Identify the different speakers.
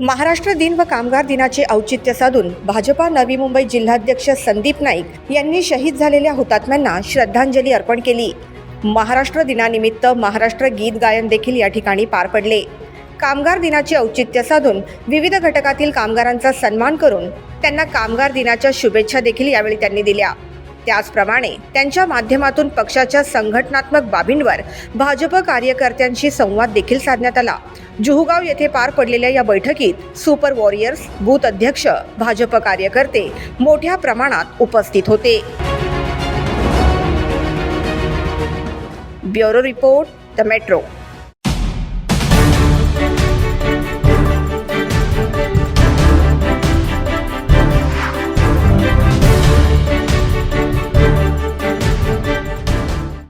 Speaker 1: महाराष्ट्र दिन व कामगार दिनाचे औचित्य साधून भाजपा नवी मुंबई जिल्हाध्यक्ष संदीप नाईक यांनी शहीद झालेल्या हुतात्म्यांना श्रद्धांजली अर्पण केली. महाराष्ट्र दिनानिमित्त महाराष्ट्र गीत गायन देखील या ठिकाणी पार पडले. कामगार दिनाचे औचित्य साधून विविध घटकातील कामगारांचा सन्मान करून त्यांना कामगार दिनाच्या शुभेच्छा देखील यावेळी त्यांनी दिल्या. त्याचप्रमाणे त्यांच्या माध्यमातून पक्षाच्या संघटनात्मक बाबींवर भाजप कार्यकर्त्यांशी संवाद देखील साधण्यात आला. जुहुगाव येथे पार पडलेल्या या बैठकीत सुपर वॉरियर्स बूथ अध्यक्ष भाजप कार्यकर्ते मोठ्या प्रमाणात उपस्थित होते. Bureau report the metro.